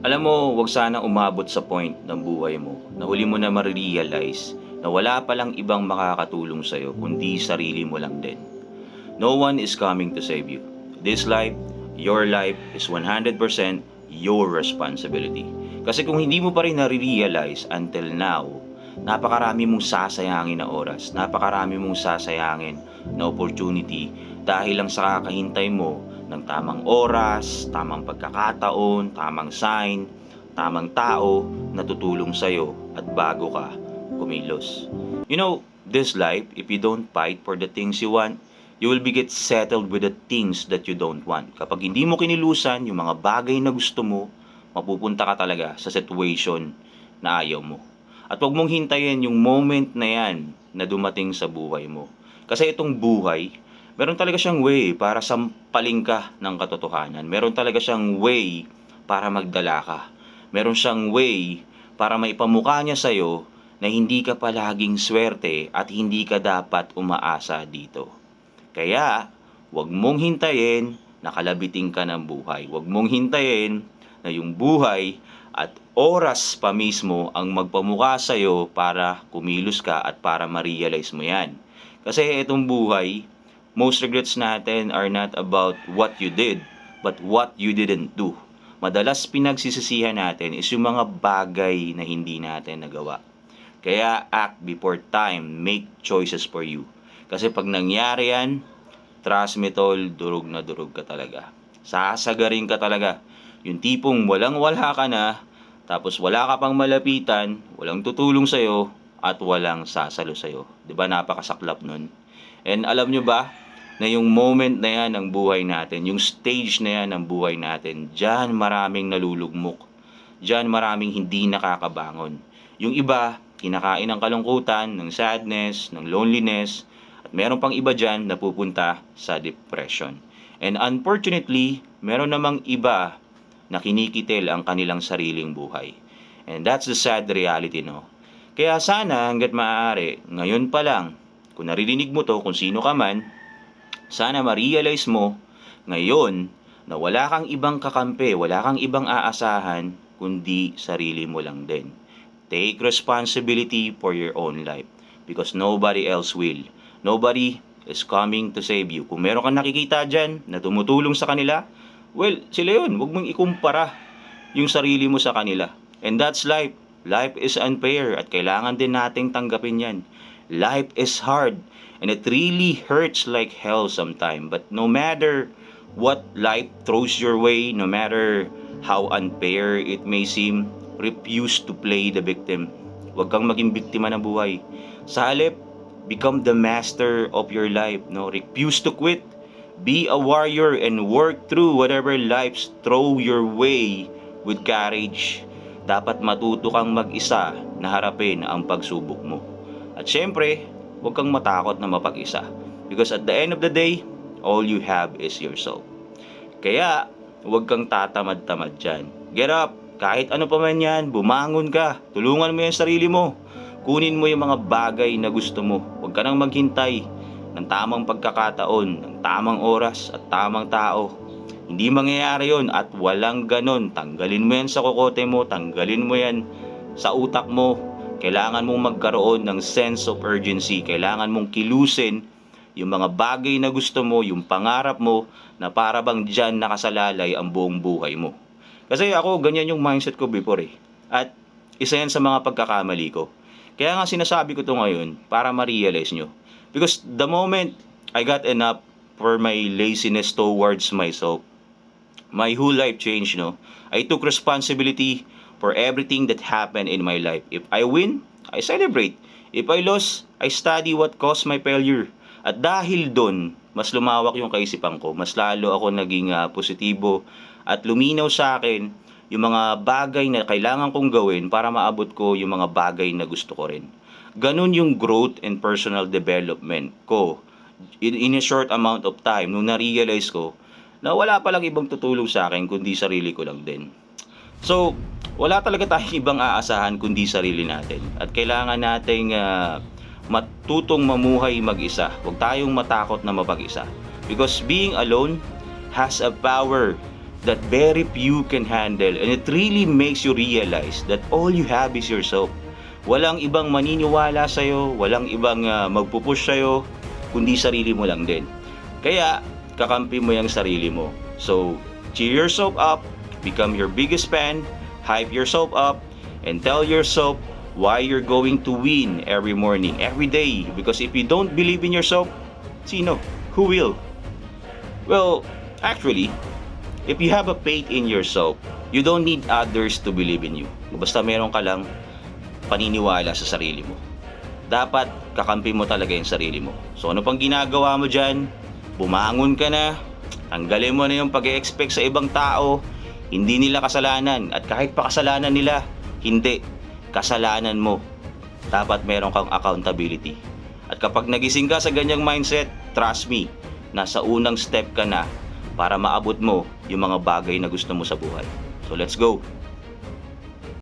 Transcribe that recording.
Alam mo, wag sana umabot sa point ng buhay mo na huli mo na marirealize na wala palang ibang makakatulong sa'yo kundi sarili mo lang din. No one is coming to save you. This life, your life is 100% your responsibility. Kasi kung hindi mo pa rin nare-realize until now, napakarami mong sasayangin na oras, napakarami mong sasayangin na opportunity dahil lang sa kakahintay mo ng tamang oras, tamang pagkakataon, tamang sign, tamang tao na tutulong sa'yo at bago ka kumilos. You know, this life, if you don't fight for the things you want, you will be get settled with the things that you don't want. Kapag hindi mo kinilusan yung mga bagay na gusto mo, mapupunta ka talaga sa situation na ayaw mo. At huwag mong hintayin yung moment na yan na dumating sa buhay mo. Kasi itong buhay, meron talaga siyang way para sampaling ka ng katotohanan. Meron talaga siyang way para magdala ka. Meron siyang way para maipamukha niya sa'yo na hindi ka palaging swerte at hindi ka dapat umaasa dito. Kaya, huwag mong hintayin na kalabiting ka ng buhay. Huwag mong hintayin na yung buhay at oras pa mismo ang magpamukha sa'yo para kumilos ka at para ma-realize mo yan. Kasi itong buhay, most regrets natin are not about what you did, but what you didn't do. Madalas pinagsisisihan natin is yung mga bagay na hindi natin nagawa. Kaya act before time, make choices for you. Kasi pag nangyari yan, trust me tol, durog na durog ka talaga. Sasagarin ka talaga. Yung tipong walang-wala ka na, tapos wala ka pang malapitan, walang tutulong sa'yo, at walang sasalo sa'yo. Ba napakasaklap nun? And alam nyo ba, na yung moment na yan ng buhay natin, yung stage na yan ng buhay natin, dyan maraming nalulugmok. Dyan maraming hindi nakakabangon. Yung iba, kinakain ng kalungkutan, ng sadness, ng loneliness, at meron pang iba dyan na pupunta sa depression. And unfortunately, meron namang iba na kinikitil ang kanilang sariling buhay. And that's the sad reality, no? Kaya sana hanggat maaari, ngayon pa lang, kung naririnig mo to, kung sino ka man, sana ma-realize mo ngayon na wala kang ibang kakampi, wala kang ibang aasahan, kundi sarili mo lang din. Take responsibility for your own life because nobody else will. Nobody is coming to save you. Kung meron kang nakikita dyan na tumutulong sa kanila, well, sila yun. Huwag mong ikumpara yung sarili mo sa kanila. And that's life. Life is unfair at kailangan din nating tanggapin yan. Life is hard and it really hurts like hell sometime. But no matter what life throws your way, no matter how unfair it may seem, refuse to play the victim. Huwag kang maging biktima ng buhay. Sa halip, become the master of your life. No? Refuse to quit. Be a warrior and work through whatever lives throw your way with courage. Dapat matuto kang mag-isa na harapin ang pagsubok mo. At syempre, huwag kang matakot na mapag-isa. Because at the end of the day, all you have is yourself. Kaya, huwag kang tatamad-tamad dyan. Get up! Kahit ano pa man yan, bumangon ka. Tulungan mo yung sarili mo. Kunin mo yung mga bagay na gusto mo. Huwag ka nang maghintay ng tamang pagkakataon, ng tamang oras at tamang tao. Hindi mangyayari yon at walang ganon. Tanggalin mo yan sa kokote mo, tanggalin mo yan sa utak mo. Kailangan mong magkaroon ng sense of urgency. Kailangan mong kilusin yung mga bagay na gusto mo, yung pangarap mo, na para bang dyan nakasalalay ang buong buhay mo. Kasi ako, ganyan yung mindset ko before eh. At isa yan sa mga pagkakamali ko. Kaya nga sinasabi ko to ngayon para ma-realize nyo. Because the moment I got enough for my laziness towards myself, my whole life changed, no? I took responsibility for everything that happened in my life. If I win, I celebrate. If I lose, I study what caused my failure. At dahil doon, mas lumawak yung kaisipan ko, mas lalo ako naging ah, positibo at luminaw sa akin yung mga bagay na kailangan kong gawin para maabot ko yung mga bagay na gusto ko rin. Ganun yung growth and personal development ko in, in a short amount of time nung na-realize ko na wala palang ibang tutulong sa akin kundi sarili ko lang din. So, wala talaga tayong ibang aasahan kundi sarili natin. At kailangan nating ah, matutong mamuhay mag-isa. Huwag tayong matakot na mapag-isa. Because being alone has a power that very few can handle and it really makes you realize that all you have is yourself. Walang ibang maniniwala sa'yo, walang ibang uh, magpupush sa'yo, kundi sarili mo lang din. Kaya, kakampi mo yung sarili mo. So, cheer yourself up, become your biggest fan, hype yourself up, and tell yourself why you're going to win every morning, every day. Because if you don't believe in yourself, sino? Who will? Well, actually, if you have a faith in yourself, you don't need others to believe in you. Basta meron ka lang paniniwala sa sarili mo. Dapat kakampi mo talaga yung sarili mo. So ano pang ginagawa mo dyan? Bumangon ka na, tanggalin mo na yung pag expect sa ibang tao, hindi nila kasalanan. At kahit pa kasalanan nila, hindi. Kasalanan mo. Dapat meron kang accountability. At kapag nagising ka sa ganyang mindset, trust me, nasa unang step ka na para maabot mo yung mga bagay na gusto mo sa buhay. So let's go!